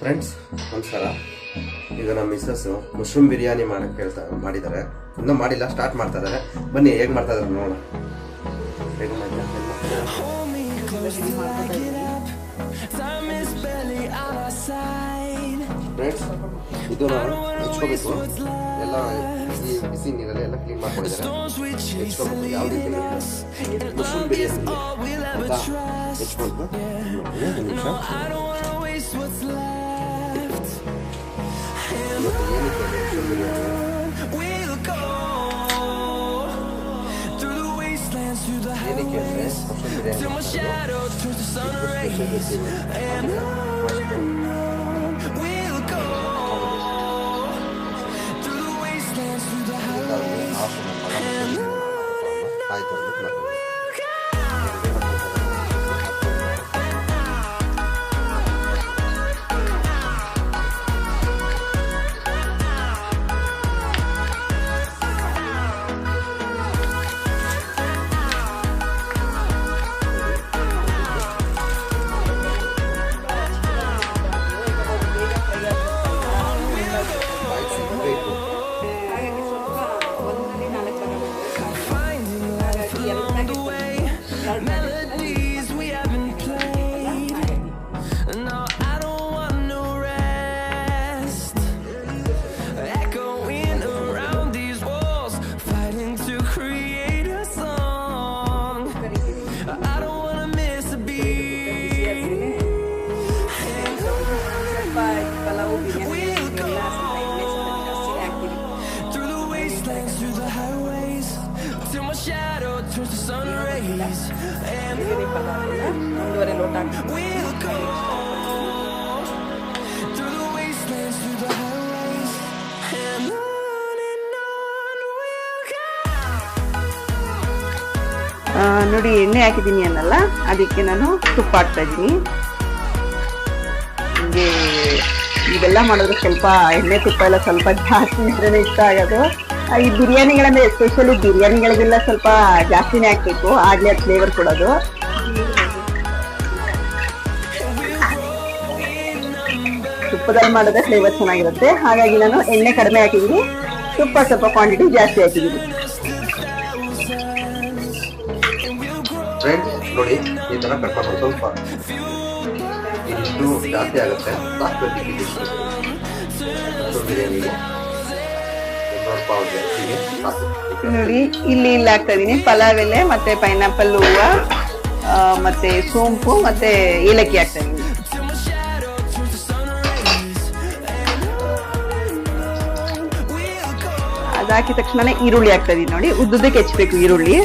Friends ನಮಸ್ಕಾರ. ಈಗ ನಮ್ಮ ಮಿಸ್ಸಸ್ ಮಶ್ರೂಮ್ ಬಿರಿಯಾನಿ ಮಾಡಕ್ಕೆ ಹೇಳ್ತಾ ಮಾಡಿದ್ದಾರೆ ಇನ್ನೂ ಮಾಡಿಲ್ಲ ಸ್ಟಾರ್ಟ್ ಮಾಡ್ತಾ ಇದ್ದಾರೆ ಬನ್ನಿ, ಹೇಗೆ ಮಾಡ್ತಾ ಇದ್ದಾರೆ ನೋಡೋಣ. ಫ್ರೆಂಡ್ಸ್ ಇದು ನಾವು ಎಲ್ಲ ಈ ಬಿಸಿ ನೀರಲ್ಲಿ ಎಲ್ಲ ಕ್ಲೀನ್ ಮಾಡ್ಕೊಂಡಿದ್ದಾರೆ. ಮಶ್ರೂಮ್ ಆಯ್ತು ನೋಡಿ ಎಣ್ಣೆ ಹಾಕಿದ್ದೀನಿ ಅನ್ನಲ್ಲ, ಅದಕ್ಕೆ ನಾನು ತುಪ್ಪ ಹಾಕ್ತಾ ಇದ್ದೀನಿ. ಹಿಂಗೆ ಇದೆಲ್ಲ ಮಾಡಿದ್ರೆ ಸ್ವಲ್ಪ ಎಣ್ಣೆ ತುಪ್ಪ ಎಲ್ಲ ಸ್ವಲ್ಪ ಜಾಸ್ತಿ ಇದ್ರೇ ಇಷ್ಟ ಆಗೋದು. ಈ ಬಿರಿಯಾನಿಗಳಂದ್ರೆ ಎಸ್ಪೆಷಲಿ ಬಿರಿಯಾನಿಗಳಿಗೆಲ್ಲ ಸ್ವಲ್ಪ ಜಾಸ್ತಿನೇ ಹಾಕ್ಬೇಕು, ಆಗಲೇ ಅದು ಫ್ಲೇವರ್ ಕೊಡೋದು. ತುಪ್ಪದಲ್ಲಿ ಮಾಡಿದ್ರೆ ಫ್ಲೇವರ್ ಚೆನ್ನಾಗಿರುತ್ತೆ. ಹಾಗಾಗಿ ನಾನು ಎಣ್ಣೆ ಕಡಿಮೆ ಹಾಕಿದ್ದೀನಿ. ತುಪ್ಪ ಸ್ವಲ್ಪ ಕ್ವಾಂಟಿಟಿ ಜಾಸ್ತಿ ಹಾಕಿದ್ದೀನಿ. ನೋಡಿ, ಈ ತರ ಕಟ್ ಮಾಡ್ಕೊಂಡು ಸ್ವಲ್ಪ ಇಷ್ಟು ಜಾಸ್ತಿ ಆಗುತ್ತೆ. ನೋಡಿ, ಇಲ್ಲಿ ಇಲ್ಲಿ ಹಾಕ್ತಾ ಇದೀನಿ. ಪಲಾವ್ ಎಲೆ, ಮತ್ತೆ ಪೈನಾಪಲ್ ಹೂವ ಮತ್ತೆ ಸೋಂಪು, ಮತ್ತೆ ಏಲಕ್ಕಿ ಹಾಕ್ತಾ ಇದೀನಿ. ಅದಾಕಿದ ತಕ್ಷಣ ಈರುಳ್ಳಿ ಹಾಕ್ತಾ ಇದೀನಿ ನೋಡಿ. ಉದ್ದುದಕ್ಕೆ ಹೆಚ್ಚಬೇಕು ಈರುಳ್ಳಿ.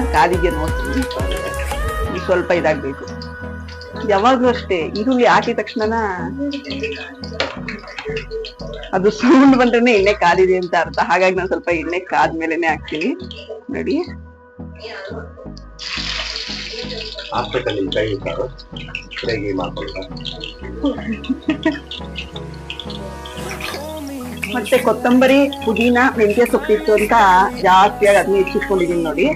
ಕಾದಿಗೆ ನೋಡ್ತೀನಿ. ಸ್ವಲ್ಪ ಇದಾಗ್ಬೇಕು. ಯಾವಾಗ್ಲೂ ಅಷ್ಟೇ ಈರುಳ್ಳಿ ಹಾಕಿದ ತಕ್ಷಣ ಅದು ಸೌಂಡ್ ಬಂದ್ರೆ ಎಣ್ಣೆ ಕಾದಿದೆ ಅಂತ ಅರ್ಥ. ಹಾಗಾಗಿ ನಾನು ಸ್ವಲ್ಪ ಎಣ್ಣೆ ಕಾದ್ಮೇಲೆನೆ ಹಾಕ್ತೀನಿ. ನೋಡಿ. ಮತ್ತೆ ಕೊತ್ತಂಬರಿ, ಪುದೀನ, ಮೆಂತ್ಯ ಸೊಪ್ಪಿತ್ತು ಅಂತ ಜಾಸ್ತಿಯಾಗಿ ಅದನ್ನ ಹೆಚ್ಚಿಟ್ಕೊಂಡಿದೀನಿ ನೋಡಿ.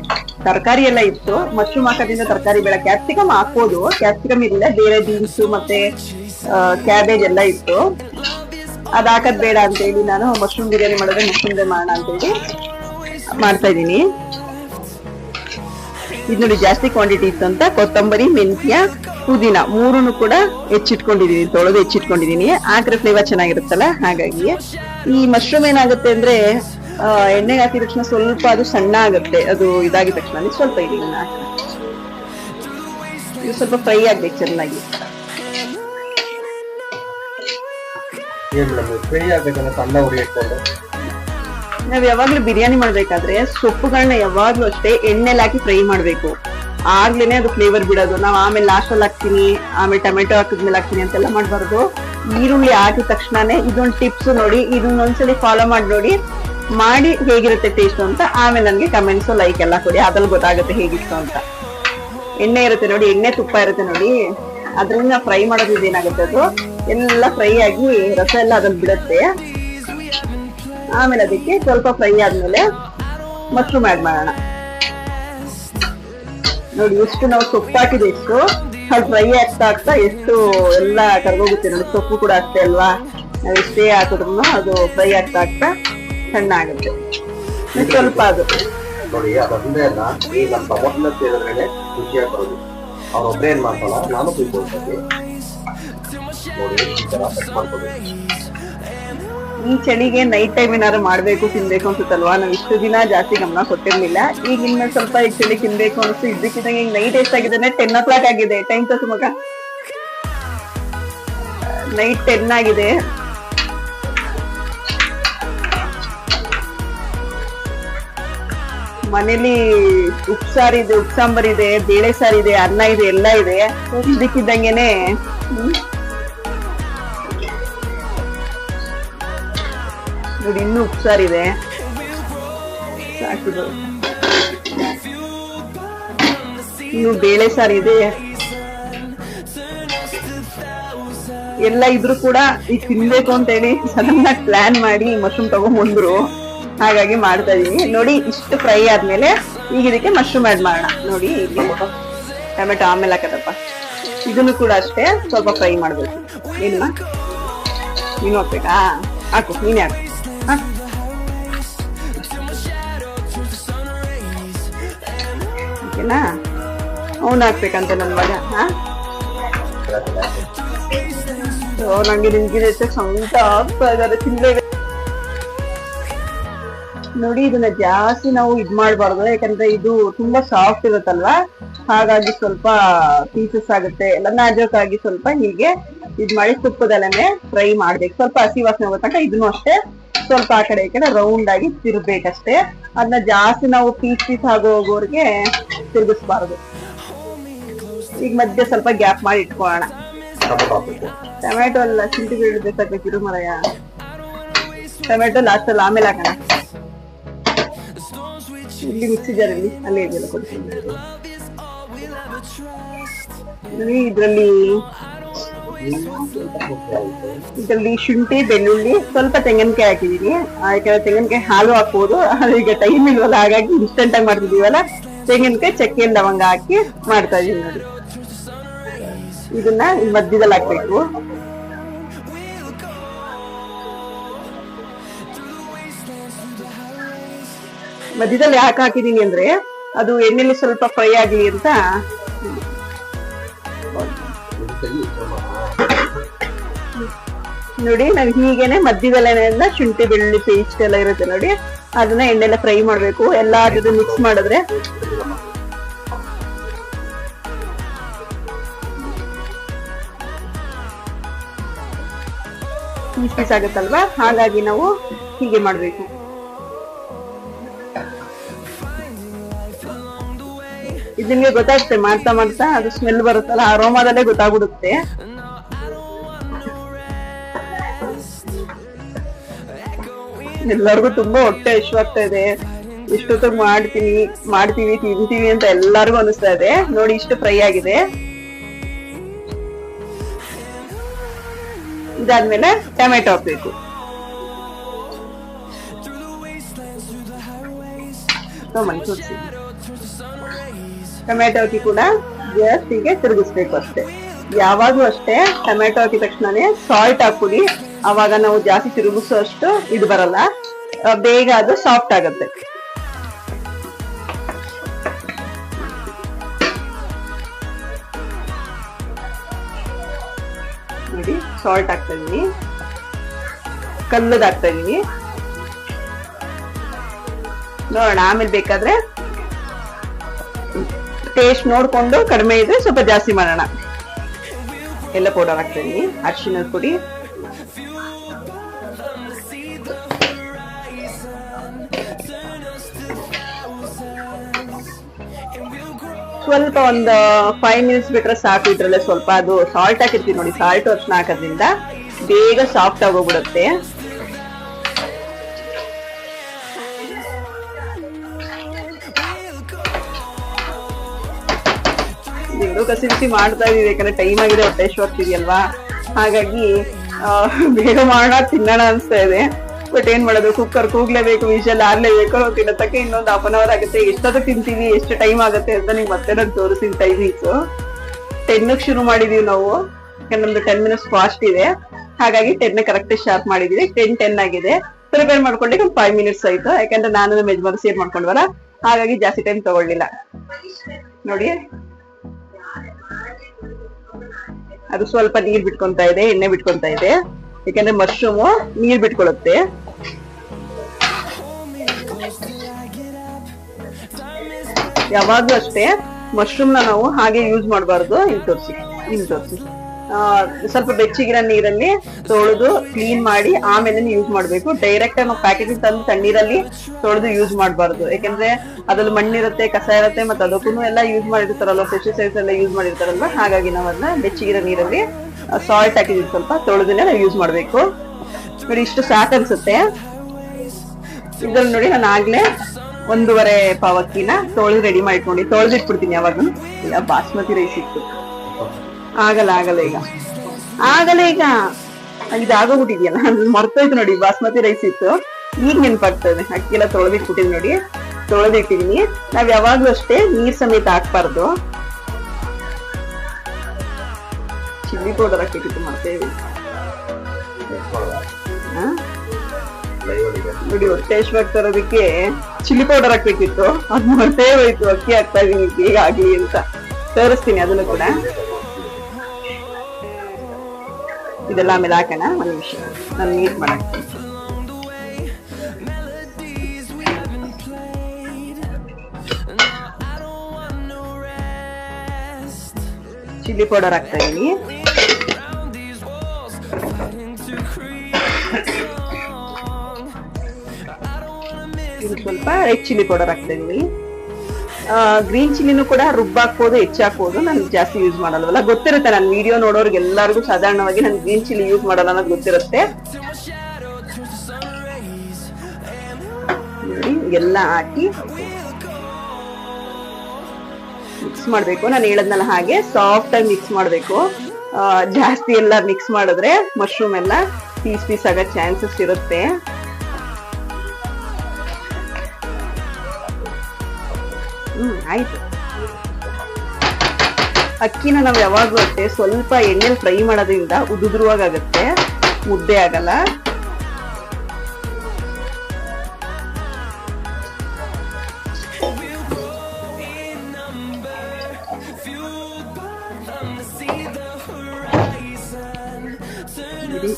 ತರಕಾರಿ ಎಲ್ಲ ಇತ್ತು. ಮಶ್ರೂಮ್ ಹಾಕೋದ್ರಿಂದ ತರಕಾರಿ ಬೇಡ ಕ್ಯಾಪ್ಸಿಕಮ್ ಹಾಕೋದು ಕ್ಯಾಪ್ಸಿಕಮ್ ಇರಲಿಲ್ಲ ಬೇರೆ ಬೀನ್ಸ್ ಮತ್ತೆ ಕ್ಯಾಬೇಜ್ ಎಲ್ಲ ಇತ್ತು. ಅದ್ ಹಾಕದ್ ಬೇಡ ಅಂತ ಹೇಳಿ ನಾನು ಮಶ್ರೂಮ್ ಬಿರಿಯಾನಿ ಮಾಡಿದ್ರೆ ಮಶ್ರೂಮ್ ಮಾಡೋಣ ಅಂತ ಹೇಳಿ ಮಾಡ್ತಾ ಇದೀನಿ ಇದು ನೋಡಿ ಜಾಸ್ತಿ ಕ್ವಾಂಟಿಟಿ ಇತ್ತು ಅಂತ. ಕೊತ್ತಂಬರಿ, ಮೆಂತ್ಯ, ಪುದೀನ ಮೂರನ್ನು ಕೂಡ ಹೆಚ್ಚಿಟ್ಕೊಂಡಿದೀನಿ, ತೊಳೆದು ಹೆಚ್ಚಿಟ್ಕೊಂಡಿದೀನಿ. ಆಕ್ರೆ ಫ್ಲೇವರ್ ಚೆನ್ನಾಗಿರುತ್ತಲ್ಲ? ಹಾಗಾಗಿ ಈ ಮಶ್ರೂಮ್ ಏನಾಗುತ್ತೆ ಅಂದ್ರೆ ಎಣ್ಣೆಗೆ ಹಾಕಿದ ತಕ್ಷಣ ಸ್ವಲ್ಪ ಅದು ಸಣ್ಣ ಆಗುತ್ತೆ ಅದು ಇದಾಗಿದ ತಕ್ಷಣ ಸ್ವಲ್ಪ ಇಲ್ಲಿ. ಇದು ಸ್ವಲ್ಪ ಫ್ರೈ ಆಗ್ಬೇಕು ಚೆನ್ನಾಗಿ. ನಾವ್ ಯಾವಾಗ್ಲೂ ಬಿರಿಯಾನಿ ಮಾಡ್ಬೇಕಾದ್ರೆ ಸೊಪ್ಪುಗಳನ್ನ ಯಾವಾಗ್ಲೂ ಅಷ್ಟೇ ಎಣ್ಣೆಲಿ ಹಾಕಿ ಫ್ರೈ ಮಾಡ್ಬೇಕು. ಆಗ್ಲೇನೆ ಅದು ಫ್ಲೇವರ್ ಬಿಡೋದು. ನಾವ್ ಆಮೇಲೆ ಲಾಸ್ಟ್ ಅಲ್ಲಿ ಹಾಕ್ತೀನಿ ಆಮೇಲೆ ಟೊಮೆಟೊ ಹಾಕಿದ್ಮೇಲೆ ಹಾಕ್ತೀನಿ ಅಂತೆಲ್ಲ ಮಾಡ್ಬಾರ್ದು. ಈರುಳ್ಳಿ ಹಾಕಿದ ತಕ್ಷಣನೇ ಇದೊಂದು ಟಿಪ್ಸ್ ನೋಡಿ, ಇದನ್ನ ಒಂದ್ಸಲಿ ಫಾಲೋ ಮಾಡಿ ನೋಡಿ, ಮಾಡಿ ಹೇಗಿರುತ್ತೆ ಟೇಸ್ಟ್ ಅಂತ, ಆಮೇಲೆ ನನಗೆ ಕಮೆಂಟ್ಸ್ ಲೈಕ್ ಎಲ್ಲ ಕೊಡಿ, ಅದ್ರಲ್ಲಿ ಗೊತ್ತಾಗುತ್ತೆ ಹೇಗಿತ್ತು ಅಂತ. ಎಣ್ಣೆ ಇರುತ್ತೆ ನೋಡಿ, ಎಣ್ಣೆ ತುಪ್ಪ ಇರುತ್ತೆ ನೋಡಿ ಅದರಿಂದ ಫ್ರೈ ಮಾಡೋದ್ರಿಂದ ಏನಾಗುತ್ತೆ ಅದು? ಎಲ್ಲ ಫ್ರೈ ಆಗಿ ರಸ ಎಲ್ಲ ಅದ್ರಲ್ಲಿ ಬಿಡುತ್ತೆ. ಆಮೇಲೆ ಅದಕ್ಕೆ ಸ್ವಲ್ಪ ಫ್ರೈ ಆದ್ಮೇಲೆ ಮಶ್ರೂಮ್ ಆಡ್ ಮಾಡೋಣ. ನೋಡಿ, ಎಷ್ಟು ನಾವು ಸೊಪ್ಪು ಹಾಕಿದೆ ಎಷ್ಟು? ಅದು ಫ್ರೈ ಆಗ್ತಾ ಆಗ್ತಾ ಎಷ್ಟು ಎಲ್ಲ ಕರ್ಗೋಗುತ್ತೆ. ನೋಡಿ ಸೊಪ್ಪು ಕೂಡ ಅಷ್ಟೇ ಅಲ್ವಾ? ನಾವು ಎಷ್ಟೇ ಹಾಕಿದ್ರು ಅದು ಫ್ರೈ ಆಗ್ತಾ ಆಗ್ತಾ ಸಣ್ಣ ಆಗುತ್ತೆ ಇನ್ನು ಸ್ವಲ್ಪ ಅದು. ನೋಡಿ ಅದೊಂದೇ ಅಲ್ಲ, ಈಗ ಮೊದಲ ಸೇರಿದ್ರೆ ಖುಷಿ ಬರೋದು ಅವ್ರೊಬ್ಬರೇ ಏನ್ ಮಾಡ್ತಾಳ ನಾನು ತಿಳ್ಕೊಳ್ತೀನಿ. ನೋಡಿ, ಈ ತರ ಕಟ್ ಈ ಚಳಿಗೆ ನೈಟ್ ಟೈಮ್ ಏನಾದ್ರು ಮಾಡ್ಬೇಕು, ತಿನ್ಬೇಕು ಅನ್ಸುತ್ತಲ್ವಾ? ನಾವು ಇಷ್ಟು ದಿನ ಜಾಸ್ತಿ ಗಮನ ಕೊಟ್ಟಿರ್ಲಿಲ್ಲ. ಈಗ ಇನ್ನ ಸ್ವಲ್ಪ ಈ ಚಳಿ ತಿನ್ಬೇಕು ಅನ್ಸು ಇದ್ದಕ್ಕಿದ್ದಂಗೆ ಈಗ ನೈಟ್ ಎಷ್ಟಾಗಿದೆ ಟೆನ್ ಓ ಕ್ಲಾಕ್ ಆಗಿದೆ. ಟೈಮ್ ತೋರ್ಸು ಮಗ ನೈಟ್ ಟೆನ್ ಆಗಿದೆ. ಮನೇಲಿ ಉಪ್ಸಾರ್ ಇದೆ, ಉಪ್ಸಾಂಬಾರ್ ಇದೆ, ಬೇಳೆ ಸಾರ್ ಇದೆ, ಅನ್ನ ಇದೆ, ಎಲ್ಲ ಇದೆ. ಇದಕ್ಕಿದ್ದಂಗೆನೆ ನೋಡಿ, ಇನ್ನೂ ಉಪ್ಸಾರಿದೆ ಸಾಕು ಇನ್ನು ಬೇಳೆ ಸಾರಿದೆ ಎಲ್ಲ ಇದ್ರು ಕೂಡ ಈಗ ತಿನ್ಬೇಕು ಅಂತ ಹೇಳಿ ಸಡನ್ ಪ್ಲಾನ್ ಮಾಡಿ ಮಶ್ರೂಮ್ ತಗೊಂಡ್ಬಂದ್ರು ಹಾಗಾಗಿ ಮಾಡ್ತಾ ಇದೀನಿ. ನೋಡಿ, ಇಷ್ಟು ಫ್ರೈ ಆದ್ಮೇಲೆ ಈಗ ಇದಕ್ಕೆ ಮಶ್ರೂಮ್ ಆಡ್ ಮಾಡೋಣ. ನೋಡಿ ಟೊಮೆಟೊ ಆಮೇಲೆ ಹಾಕದಪ್ಪ. ಇದನ್ನು ಕೂಡ ಅಷ್ಟೇ ಸ್ವಲ್ಪ ಫ್ರೈ ಮಾಡ್ಬೇಕು. ಏನ್ಮಾ ನೀನು ಹಾಕ್ಬೇಕಾ? ಹಾಕು, ನೀನೇ ಹಾಕು. ಓಕೆನಾ ಅವನು ಹಾಕ್ಬೇಕಂತ ನನ್ ಮಗ, ಹಾ? ನಂಗೆ ನಿಮ್ಗೆ ಸಂತ ಆಗ್ತಾ ಇದಾರೆ ತಿನ್ಲೇಬೇಕು. ನೋಡಿ, ಇದನ್ನ ಜಾಸ್ತಿ ನಾವು ಇದ್ ಮಾಡ್ಬಾರ್ದು, ಯಾಕಂದ್ರೆ ಇದು ತುಂಬಾ ಸಾಫ್ಟ್ ಇರುತ್ತಲ್ವಾ? ಹಾಗಾಗಿ ಸ್ವಲ್ಪ ಪೀಸಸ್ ಆಗುತ್ತೆ, ಎಲ್ಲ ನಾಜೋಕಾಗಿ ಸ್ವಲ್ಪ ಹೀಗೆ ಇದ್ ಮಾಡಿ ತುಪ್ಪದಲ್ಲೇ ಫ್ರೈ ಮಾಡ್ಬೇಕು. ಸ್ವಲ್ಪ ಹಸಿ ವಾಸನೆ ಹೋಗೋ ತನಕ ಇದನ್ನು ಅಷ್ಟೇ ಸ್ವಲ್ಪ ಆ ಕಡೆ ಈ ಕಡೆ ರೌಂಡ್ ಆಗಿ ತಿರ್ಬೇಕಷ್ಟೇ. ಅದನ್ನ ಜಾಸ್ತಿ ನಾವು ಪೀಸ್ ಪೀಸ್ ಆಗೋಗೋರ್ಗೆ ತಿರುಗಿಸ್ಬಾರ್ದು. ಈಗ ಮಧ್ಯೆ ಸ್ವಲ್ಪ ಗ್ಯಾಪ್ ಮಾಡಿ ಇಟ್ಕೊಳ್ಳೋಣ. ಟೊಮೊಟೊ ಶುಂಠಿ ಬೆಳ್ಳುಳ್ಳಿ ಬೇಕಾಗ್ಬೇಕಿರು ಮರಯ ಟೊಮೆಟೊ ಲಾಸ್ಟ್ ಅಲ್ಲಿ ಆಮೇಲೆ ಹಾಕೋಣ. ಇಲ್ಲಿ ಮಿಕ್ಸಿ ಜಾರಲ್ಲಿ ಅಲ್ಲಿ ಇದೆಯಲ್ಲ ಕೊಡ್ತೀನಿ. ಇದ್ರಲ್ಲಿ ಇದರಲ್ಲಿ ಶುಂಠಿ ಬೆಳ್ಳುಳ್ಳಿ ಸ್ವಲ್ಪ ತೆಂಗಿನಕಾಯಿ ಹಾಕಿದೀನಿ. ಆ, ತೆಂಗಿನಕಾಯಿ ಹಾಲು ಹಾಕ್ಬೋದು. ಈಗ ಟೈಮ್ ಇಲ್ವಲ್ಲ ಹಾಗಾಗಿ ಇನ್ಸ್ಟೆಂಟ್ ಆಗಿ ಮಾಡ್ತಿದೀವಲ್ಲ? ತೆಂಗಿನಕಾಯಿ ಚಕ್ಕೆ ಲವಂಗ ಹಾಕಿ ಮಾಡ್ತಾ ಇದೀನಿ ನೋಡಿ. ಇದನ್ನ ಮಧ್ಯದಲ್ಲಿ ಹಾಕ್ಬೇಕು. ಮಧ್ಯದಲ್ಲಿ ಯಾಕೆ ಹಾಕಿದೀನಿ ಅಂದ್ರೆ ಅದು ಎಣ್ಣೆಲಿ ಸ್ವಲ್ಪ ಫ್ರೈ ಆಗ್ಲಿ ಅಂತ ನೋಡಿ, ನಾವು ಹೀಗೇನೆ ಮಧ್ಯದಲ್ಲೇನೆಲ್ಲ ಶುಂಠಿ, ಬೆಳ್ಳುಳ್ಳಿ ಪೇಸ್ಟ್ ಎಲ್ಲ ಇರುತ್ತೆ ನೋಡಿ. ಅದನ್ನ ಎಣ್ಣೆಲ್ಲ ಫ್ರೈ ಮಾಡ್ಬೇಕು. ಎಲ್ಲಾ ಜೊತೆ ಮಿಕ್ಸ್ ಮಾಡಿದ್ರೆ. ಪೀಸ್ ಪೀಸ್ ಆಗುತ್ತಲ್ವಾ? ಹಾಗಾಗಿ ನಾವು ಹೀಗೆ ಮಾಡ್ಬೇಕು. ಇದು ನಿಮ್ಗೆ ಗೊತ್ತಾಗುತ್ತೆ ಮಾಡ್ತಾ ಮಾಡ್ತಾ ಅದು ಸ್ಮೆಲ್ ಬರುತ್ತಲ್ಲ ಅರೋಮಾದಲ್ಲೇ ಗೊತ್ತಾಗ್ಬಿಡುತ್ತೆ. ಎಲ್ಲರಿಗೂ ತುಂಬಾ ಹೊಟ್ಟೆ ಇಷ್ಟವಾಗ್ತಾ ಇದೆ. ಇಷ್ಟೊತ್ತಿಗೆ ಮಾಡ್ತೀನಿ, ಮಾಡ್ತೀವಿ, ತಿಂತೀವಿ ಅಂತ ಎಲ್ಲರಿಗೂ ಅನಿಸ್ತಾ ಇದೆ. ನೋಡಿ, ಇಷ್ಟು ಫ್ರೈ ಆಗಿದೆ. ಇದಾದ್ಮೇಲೆ ಟೊಮೆಟೊ ಹಾಕ್ಬೇಕು. ಟೊಮೆಟೊ ಹಾಕಿ ಕೂಡ ಜಾಸ್ತಿಗೆ ತಿರುಗಿಸ್ಬೇಕು ಅಷ್ಟೇ. ಯಾವಾಗ್ಲೂ ಅಷ್ಟೇ ಟೊಮೆಟೊ ಹಾಕಿದ ತಕ್ಷಣನೇ ಸಾಲ್ಟ್ ಹಾಕ್ಬಿಡಿ. ಅವಾಗ ನಾವು ಜಾಸ್ತಿ ತಿರುಗಿಸೋ ಅಷ್ಟು ಇದು ಬರಲ್ಲ. ಬೇಗ ಅದು ಸಾಫ್ಟ್ ಆಗುತ್ತೆ. ನೋಡಿ ಸಾಲ್ಟ್ ಹಾಕ್ತಾ ಇದೀನಿ. ಕಲ್ಲದ್ ಹಾಕ್ತಾ ಇದೀನಿ. ನೋಡೋಣ, ಆಮೇಲೆ ಬೇಕಾದ್ರೆ ಟೇಸ್ಟ್ ನೋಡ್ಕೊಂಡು ಕಡಿಮೆ ಇದ್ರೆ ಸ್ವಲ್ಪ ಜಾಸ್ತಿ ಮಾಡೋಣ. ಎಲ್ಲ ಪೌಡರ್ ಹಾಕ್ತಾ ಇದೀನಿ. ಅರಿಶಿನದ ಪುಡಿ. ಸ್ವಲ್ಪ ಒಂದು ಫೈವ್ ಮಿನಿಟ್ಸ್ ಬಿಟ್ರೆ ಸಾಕು, ಇದ್ರಲ್ಲೇ ಸ್ವಲ್ಪ ಅದು ಸಾಲ್ಟ್ ಹಾಕಿರ್ತೀವಿ ನೋಡಿ ಸಾಲ್ಟ್ ಅರ್ಶನ ಹಾಕೋದ್ರಿಂದ ಬೇಗ ಸಾಫ್ಟ್ ಆಗೋಗ್ಬಿಡುತ್ತೆ. ಕಸಿ ಬಿಸಿ ಮಾಡ್ತಾ ಇದೀವಿ ಯಾಕಂದ್ರೆ ಟೈಮ್ ಆಗಿದೆ, ಹೊಟ್ಟೆ ಶೋರ್ತಿದೆಯಲ್ವಾ ಹಾಗಾಗಿ ಬೇಗ ಮಾಡೋಣ, ತಿನ್ನೋಣ ಅನ್ಸ್ತಾ ಇದೆ. ಬಟ್ ಏನ್ ಮಾಡೋದು? Cooker ಕೂಗ್ಲೇಬೇಕು whistle ಆರ್ಲೇಬೇಕು. ತಿನ್ನತಕ್ಕೆ ಇನ್ನೊಂದು ಹಾಫ್ ಅನ್ ಅವರ್ ಆಗುತ್ತೆ. ಎಷ್ಟೊತ್ತು ತಿಂತೀವಿ? ಎಷ್ಟು ಟೈಮ್ ಆಗುತ್ತೆ ಅಂತ ನಿಮ್ಗೆ ಮತ್ತೆ ನಾನು ತೋರಿಸ್ತೀನಿ ಟೈಮಿಂಗ್ಸ್ ಟೆನ್ ಶುರು ಮಾಡಿದೀವಿ ನಾವು. ನಮ್ದು ಟೆನ್ ಮಿನಿಟ್ಸ್ ಫಾಸ್ಟ್ ಇದೆ. ಹಾಗಾಗಿ ಟೆನ್ ಕರೆಕ್ಟ್ ಶಾರ್ಪ್ ಮಾಡಿದೀವಿ. ಟೆನ್ ಟೆನ್ ಆಗಿದೆ. ಪ್ರಿಪೇರ್ ಮಾಡ್ಕೊಂಡೆ ಒಂದು ಫೈವ್ ಮಿನಿಟ್ಸ್ ಆಯ್ತು. ಯಾಕಂದ್ರೆ ನಾನು ನಮ್ಮ ಯಜಮಾನ ಸೇರ್ ಮಾಡ್ಕೊಂಡ್ವಲ್ಲ? ಹಾಗಾಗಿ ಜಾಸ್ತಿ ಟೈಮ್ ತಗೊಳ್ಳಿಲ್ಲ. ನೋಡಿ. ಅದು ಸ್ವಲ್ಪ ನೀರ್ ಬಿಟ್ಕೊಂತ ಇದೆ, ಎಣ್ಣೆ ಬಿಟ್ಕೊಂತ ಇದೆ. ಯಾಕಂದ್ರೆ ಮಶ್ರೂಮು ನೀರ್ ಬಿಟ್ಕೊಳ್ಳುತ್ತೆ ಯಾವಾಗ್ಲೂ ಅಷ್ಟೇ ಮಶ್ರೂಮ್ನ ನಾವು ಹಾಗೆ ಯೂಸ್ ಮಾಡಬಾರ್ದು. ಇಲ್ಲಿ ತೋರಿಸಿ ಇಲ್ಲಿ ತೋರಿಸಿ. ಸ್ವಲ್ಪ ಬೆಚ್ಚಗಿರೋ ನೀರಲ್ಲಿ ತೊಳೆದು ಕ್ಲೀನ್ ಮಾಡಿ ಆಮೇಲೆ ಯೂಸ್ ಮಾಡ್ಬೇಕು. ಡೈರೆಕ್ಟ್ ನಾವು ಪ್ಯಾಕೆಟ್ ತಂದು ತಣ್ಣೀರಲ್ಲಿ ತೊಳೆದು ಯೂಸ್ ಮಾಡಬಾರ್ದು. ಯಾಕಂದ್ರೆ ಅದ್ರಲ್ಲಿ ಮಣ್ಣಿರುತ್ತೆ, ಕಸ ಇರುತ್ತೆ ಮತ್ತೆ ಅದಕ್ಕೂ ಎಲ್ಲ ಯೂಸ್ ಮಾಡಿರ್ತಾರಲ್ವ ಪೆಸ್ಟಿಸೈಡ್ಸ್ ಎಲ್ಲ ಯೂಸ್ ಮಾಡಿರ್ತಾರಲ್ವ, ಹಾಗಾಗಿ ನಾವು ಅದನ್ನ ಬೆಚ್ಚಗಿರೋ ನೀರಲ್ಲಿ ಸಾಲ್ಟ್ ಹಾಕಿದೀವಿ ಸ್ವಲ್ಪ, ತೊಳೆದನ್ನೇ ನಾವು ಯೂಸ್ ಮಾಡ್ಬೇಕು. ಇಷ್ಟು ಸಾಕು ಅನ್ಸುತ್ತೆ ಇದ್ರಲ್ಲಿ ನೋಡಿ ನಾನು ಆಗ್ಲೇ ಒಂದೂವರೆ ಪಾವಕ್ಕಿನ ತೊಳೆದು ರೆಡಿ ಮಾಡಿಟ್ಕೊಂಡು ತೊಳೆದಿಟ್ಬಿಡ್ತೀನಿ ಯಾವಾಗ ಇಲ್ಲ, ಬಾಸ್ಮತಿ ರೈಸ್ ಇತ್ತು. ಆಗಲ್ಲ ಆಗಲ್ಲ ಈಗ. ಆಗಲ್ಲ ಈಗ. ಇದಾಗೋಗ್ಬಿಟ್ಟಿದ್ಯಲ್ಲ. ಮರ್ತೋಯ್ತು ನೋಡಿ, ಬಾಸ್ಮತಿ ರೈಸ್ ಇತ್ತು. ಈಗ ನೆನ್ಪಾಗ್ತದೆ. ಅಕ್ಕಿ ಎಲ್ಲ ತೊಳೆದಿಟ್ಬಿಟ್ಟಿದ್ ನೋಡಿ. ತೊಳೆದಿಟ್ಟಿದೀನಿ. ನಾವ್ ಯಾವಾಗ್ಲೂ ಅಷ್ಟೇ ನೀರ್ ಸಮೇತ ಹಾಕ್ಬಾರ್ದು. ಚಿಲ್ಲಿ ಪೌಡರ್ ಹಾಕಿಟ್ಟು ಮಾಡ್ತೇವೆ ನೋಡಿ ಹೊಟ್ಟೆ ತರೋದಕ್ಕೆ ಚಿಲ್ಲಿ ಪೌಡರ್ ಹಾಕ್ಬೇಕಿತ್ತು. ಅದ್ ಮರ್ತೇ ಹೋಯ್ತು, ಅಕ್ಕಿ ಹಾಕ್ತಾ ಇದೀನಿ, ಈಗ ಆಗ್ಲಿ ಅಂತ. ತೋರಿಸ್ತೀನಿ ಅದನ್ನು ಕೂಡ. ಇದೆಲ್ಲ ಆಮೇಲೆ ಹಾಕೋಣ, ಒಂದ್ ನಿಮಿಷ. ನಾನು ನೀಟ್ ಮಾಡಕ್ಕೆ. ಚಿಲ್ಲಿ ಪೌಡರ್ ಹಾಕ್ತಾ ಇದೀನಿ. ಸ್ವಲ್ಪ ರೆಡ್ ಚಿಲ್ಲಿ ಪೌಡರ್ ಹಾಕ್ತಾ ಇದೀನಿ. ಗ್ರೀನ್ ಚಿಲ್ಲಿನೂ ಕೂಡ ರುಬ್ಬ ಹೆಚ್ಚಾಕ್ಬೋದು ಹೆಚ್ಚು ನಾನು ಜಾಸ್ತಿ ಯೂಸ್ ಮಾಡಲ್ವಲ್ಲ ಗೊತ್ತಿರುತ್ತೆ, ನಾನು ವಿಡಿಯೋ ನೋಡೋರ್ಗೆ ಎಲ್ಲರಿಗೂ ಸಾಧಾರಣವಾಗಿ ನಾನು ಗ್ರೀನ್ ಚಿಲ್ಲಿ ಯೂಸ್ ಮಾಡಲ್ಲ ಅನ್ನೋದು ಗೊತ್ತಿರುತ್ತೆ. ಎಲ್ಲ ಹಾಕಿ ಮಿಕ್ಸ್ ಮಾಡ್ಬೇಕು. ನಾನು ಹೇಳದ್ನಲ್ಲ ಹಾಗೆ ಸಾಫ್ಟ್ ಆಗಿ ಮಿಕ್ಸ್ ಮಾಡ್ಬೇಕು. ಜಾಸ್ತಿ ಎಲ್ಲ ಮಿಕ್ಸ್ ಮಾಡಿದ್ರೆ ಮಶ್ರೂಮ್ ಎಲ್ಲ ಪೀಸ್ ಪೀಸ್ ಆಗೋ ಚಾನ್ಸಸ್ ಇರುತ್ತೆ. ಆಯ್ತು. ಅಕ್ಕಿನ ನಾವು ಯಾವಾಗಲೂ ಅಷ್ಟೇ ಸ್ವಲ್ಪ ಎಣ್ಣೆಲಿ ಫ್ರೈ ಮಾಡೋದ್ರಿಂದ ಉದುದ್ರುವಾಗುತ್ತೆ ಮುದ್ದೆ ಆಗಲ್ಲ.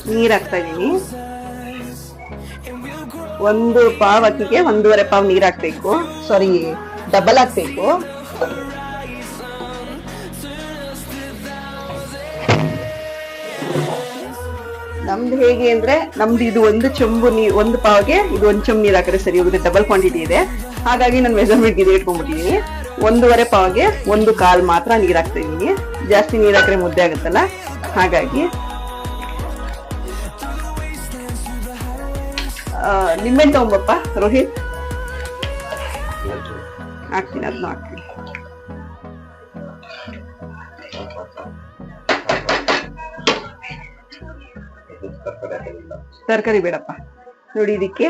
ನೀರು ಹಾಕ್ತಾ ಇದೀನಿ. ಒಂದು ಪಾವ್ ಅಕ್ಕಿಗೆ ಒಂದೂವರೆ ಪಾವ್ ನೀರ್ ಹಾಕ್ಬೇಕು. ಸಾರಿ ಡಬಲ್ ಹಾಕ್ಬೇಕು ನಮ್ದು ಹೇಗೆ ಅಂದ್ರೆ, ನಮ್ದು ಇದು ಒಂದು ಚೆಂಬು ನೀರ್ ಒಂದು ಪಾವ್ಗೆ ಇದು ಒಂದು ಚೆಂಬು ನೀರು ಹಾಕಿದ್ರೆ ಸರಿ ಹೋಗುತ್ತೆ ಡಬಲ್ ಕ್ವಾಂಟಿಟಿ ಇದೆ. ಹಾಗಾಗಿ ನಾನು ಮೆಜರ್ಮೆಂಟ್ ಇದು ಇಟ್ಕೊಂಡ್ಬಿಟ್ಟಿದೀನಿ. ಒಂದೂವರೆ ಪಾವ್ಗೆ ಒಂದು ಕಾಲ್ ಮಾತ್ರ ನೀರು ಹಾಕ್ತಾ ಜಾಸ್ತಿ ನೀರ್ ಹಾಕಿದ್ರೆ ಮುದ್ದೆ ಆಗುತ್ತಲ್ಲ? ಹಾಗಾಗಿ. ನಿಮ್ಮೇನ್ ತಗೊಂಬಪ್ಪ, ರೋಹಿತ್? ಹಾಕ್ತೀನಿ ಅದನ್ನ ಹಾಕ್ತೀನಿ ತರಕಾರಿ ಬೇಡಪ್ಪ. ನೋಡಿ ಇದಕ್ಕೆ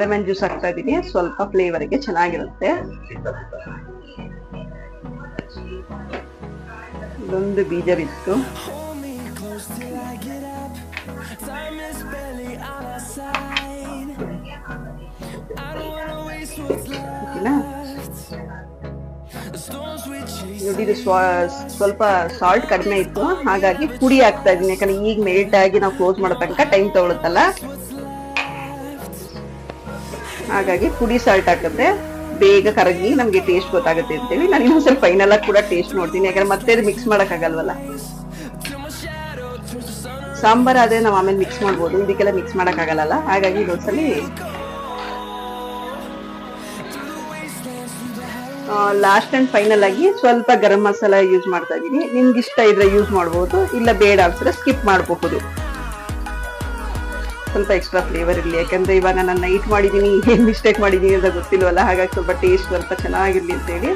ಲೆಮನ್ ಜ್ಯೂಸ್ ಹಾಕ್ತಾ ಇದ್ದೀನಿ ಸ್ವಲ್ಪ ಫ್ಲೇವರ್ಗೆ ಚೆನ್ನಾಗಿರುತ್ತೆ. ಇದೊಂದು ಬೀಜ ಬಿತ್ತು ನೋಡಿ, ಇದು ಸ್ವ- ಸ್ವಲ್ಪ ಸಾಲ್ಟ್ ಕಡಿಮೆ ಇತ್ತು. ಹಾಗಾಗಿ ಪುಡಿ ಹಾಕ್ತಾ ಇದೀನಿ ಯಾಕಂದ್ರೆ ಈಗ ಮೆಲ್ಟ್ ಆಗಿ ನಾವು ಕ್ಲೋಸ್ ಮಾಡೋ ತನಕ ಟೈಮ್ ತಗೊಳುತ್ತಲ್ಲ? ಹಾಗಾಗಿ ಪುಡಿ ಸಾಲ್ಟ್ ಹಾಕಿದ್ರೆ ಬೇಗ ಕರಗಿ ನಮ್ಗೆ ಟೇಸ್ಟ್ ಗೊತ್ತಾಗುತ್ತೆ ಅಂತೇಳಿ ನಾನು ಇನ್ನೊಂದ್ಸಲ ಫೈನಲ್ ಆಗಿ ಕೂಡ ಟೇಸ್ಟ್ ನೋಡ್ತೀನಿ. ಯಾಕಂದ್ರೆ ಮತ್ತೆ ಮಿಕ್ಸ್ ಮಾಡಕ್ ಆಗಲ್ವಲ್ಲ ಸಾಂಬಾರ್ ಆದ್ರೆ ನಾವು ಆಮೇಲೆ ಮಿಕ್ಸ್ ಮಾಡ್ಬೋದು. ಇದಕ್ಕೆಲ್ಲ ಮಿಕ್ಸ್ ಮಾಡಕ್ ಆಗಲ್ಲ ಹಾಗಾಗಿ ಇದೊಂದ್ಸಲಿ ಲಾಸ್ಟ್ ಅಂಡ್ ಫೈನಲ್ ಆಗಿ ಸ್ವಲ್ಪ ಗರಂ ಮಸಾಲ ಯೂಸ್ ಮಾಡ್ತಾ ಇದೀನಿ ನಿಮ್ಗೆ ಇಷ್ಟ ಇದ್ರೆ ಯೂಸ್ ಮಾಡ್ಬೋದು, ಇಲ್ಲ ಬೇಡ ಅನ್ಸಿದ್ರೆ ಸ್ಕಿಪ್ ಮಾಡಬಹುದು. ಸ್ವಲ್ಪ ಎಕ್ಸ್ಟ್ರಾ ಫ್ಲೇವರ್ ಇರಲಿ. ಯಾಕಂದ್ರೆ ಇವಾಗ ನಾನು ನೈಟ್ ಮಾಡಿದೀನಿ, ಏನ್ ಮಿಸ್ಟೇಕ್ ಮಾಡಿದೀನಿ ಅಂತ ಗೊತ್ತಿಲ್ವಲ್ಲ? ಹಾಗಾಗಿ ಸ್ವಲ್ಪ ಟೇಸ್ಟ್ ಸ್ವಲ್ಪ ಚೆನ್ನಾಗಿರ್ಲಿ ಅಂತೇಳಿ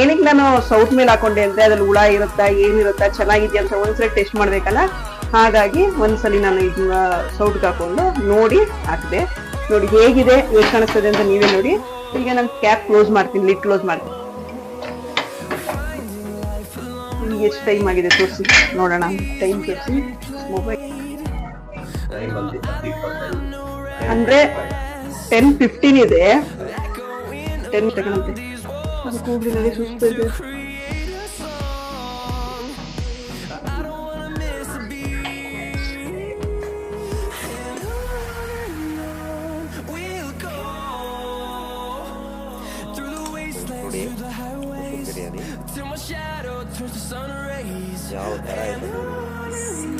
ಏನಕ್ಕೆ ನಾನು ಸೌತ್ ಮೇಲೆ ಹಾಕೊಂಡೆ ಅಂದ್ರೆ ಅದ್ರಲ್ಲಿ ಹುಳ ಇರುತ್ತಾ ಏನಿರುತ್ತಾ ಚೆನ್ನಾಗಿದೆಯಾ ಅಂತ ಒಂದ್ಸಲ ಟೆಸ್ಟ್ ಮಾಡ್ಬೇಕಲ್ಲ? ಹಾಗಾಗಿ ಒಂದ್ಸಲಿ ನಾನು ಇದನ್ನ ಸೌಟ್ಗೆ ಹಾಕೊಂಡು ನೋಡಿ, ಹಾಕಿದೆ. ನೋಡಿ ಹೇಗಿದೆ ಹೇಗೆ ಕಾಣಿಸ್ತದೆ ಅಂತ ನೀವೇ ನೋಡಿ. ಈಗ ನಾನು ಕ್ಯಾಪ್ ಕ್ಲೋಸ್ ಮಾಡ್ತೀನಿ ಲಿಡ್ ಕ್ಲೋಸ್ ಮಾಡ್ತೀನಿ. ಎಷ್ಟು ಟೈಮ್ ಆಗಿದೆ ತೋರಿಸಿ, ನೋಡೋಣ. ಟೈಮ್ ತೋರಿಸಿ. ಮೊಬೈಲ್ ಅಂದ್ರೆ ಟೆನ್ ಫಿಫ್ಟೀನ್ ಇದೆ. ಟೆನ್ ಕೂಡಲಿ ನನಗೆ ಸುಸ್ತು ಬಿರಿಯಾನಿ